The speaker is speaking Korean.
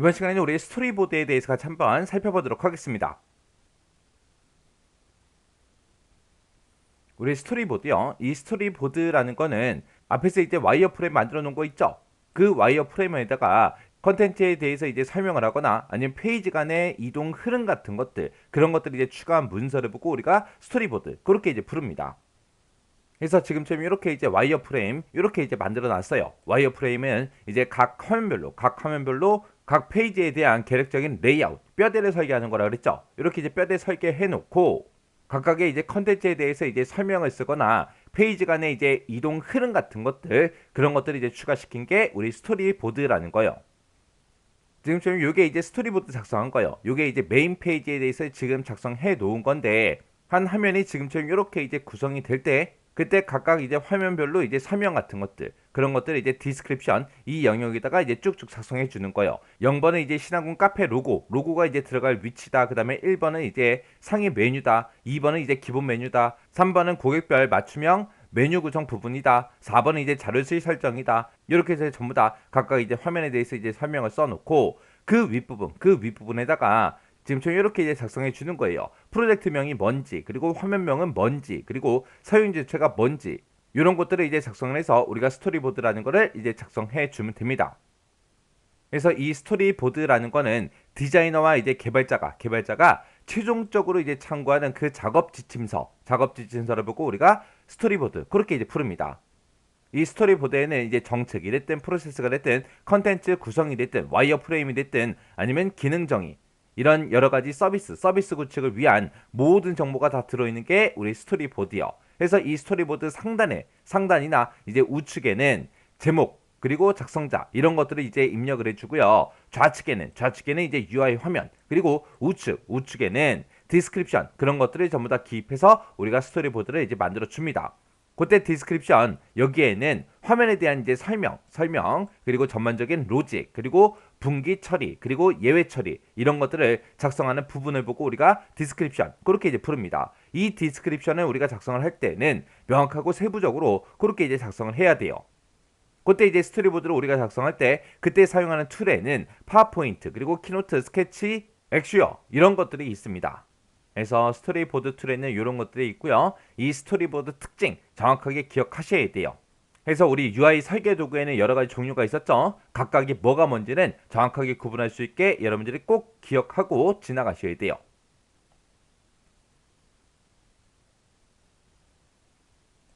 이번 시간에는 우리 스토리보드에 대해서 같이 한번 살펴보도록 하겠습니다. 우리 스토리보드요. 이 스토리보드라는 거는 앞에서 이제 와이어 프레임 만들어 놓은 거 있죠? 그 와이어 프레임에다가 컨텐츠에 대해서 이제 설명을 하거나 아니면 페이지 간의 이동 흐름 같은 것들 그런 것들을 이제 추가한 문서를 보고 우리가 스토리보드 그렇게 이제 부릅니다. 그래서 지금처럼 이렇게 이제 와이어 프레임 이렇게 이제 만들어 놨어요. 와이어 프레임은 이제 각 화면별로 각 화면별로 각 페이지에 대한 계획적인 레이아웃 뼈대를 설계하는 거라 그랬죠. 이렇게 이제 뼈대 설계해 놓고 각각의 이제 컨텐츠에 대해서 이제 설명을 쓰거나 페이지 간의 이제 이동 흐름 같은 것들 그런 것들을 이제 추가시킨 게 우리 스토리보드라는 거예요. 지금처럼 이게 이제 스토리보드 작성한 거예요. 이게 이제 메인 페이지에 대해서 지금 작성해 놓은 건데 한 화면이 지금처럼 이렇게 이제 구성이 될 때 그때 각각 이제 화면별로 이제 설명 같은 것들 그런 것들을 이제 디스크립션 이 영역에다가 이제 쭉쭉 작성해 주는 거예요. 0번은 이제 신한군 카페 로고 로고가 이제 들어갈 위치다. 그다음에 1번은 이제 상위 메뉴다. 2번은 이제 기본 메뉴다. 3번은 고객별 맞춤형 메뉴 구성 부분이다. 4번은 이제 자료수의 설정이다. 이렇게 해서 전부 다 각각 이제 화면에 대해서 이제 설명을 써 놓고 그 윗부분, 그 윗부분에다가 지금처럼 이렇게 이제 작성해 주는 거예요. 프로젝트명이 뭔지, 그리고 화면명은 뭔지, 그리고 사용 주체가 뭔지 이런 것들을 이제 작성을 해서 우리가 스토리보드라는 거를 이제 작성해 주면 됩니다. 그래서 이 스토리보드라는 거는 디자이너와 이제 개발자가 개발자가 최종적으로 이제 참고하는 그 작업 지침서, 작업 지침서를 보고 우리가 스토리보드 그렇게 이제 부릅니다. 이 스토리보드에는 이제 정책이 됐든 프로세스가 됐든 컨텐츠 구성이 됐든 와이어 프레임이 됐든 아니면 기능 정의 이런 여러 가지 서비스, 서비스 구축을 위한 모든 정보가 다 들어있는 게 우리 스토리보드요. 그래서 이 스토리보드 상단에 상단이나 이제 우측에는 제목 그리고 작성자 이런 것들을 이제 입력을 해주고요. 좌측에는 좌측에는 이제 UI 화면 그리고 우측 우측에는 디스크립션 그런 것들을 전부 다 기입해서 우리가 스토리보드를 이제 만들어 줍니다. 그때 디스크립션 여기에는 화면에 대한 이제 설명, 설명 그리고 전반적인 로직 그리고 분기 처리 그리고 예외 처리 이런 것들을 작성하는 부분을 보고 우리가 디스크립션 그렇게 이제 부릅니다. 이 디스크립션을 우리가 작성을 할 때는 명확하고 세부적으로 그렇게 이제 작성을 해야 돼요. 그때 이제 스토리보드를 우리가 작성할 때 그때 사용하는 툴에는 파워포인트 그리고 키노트, 스케치, 엑슈어 이런 것들이 있습니다. 그래서 스토리보드 툴에는 이런 것들이 있고요. 이 스토리보드 특징 정확하게 기억하셔야 돼요. 그래서 우리 UI 설계 도구에는 여러 가지 종류가 있었죠. 각각이 뭐가 뭔지는 정확하게 구분할 수 있게 여러분들이 꼭 기억하고 지나가셔야 돼요.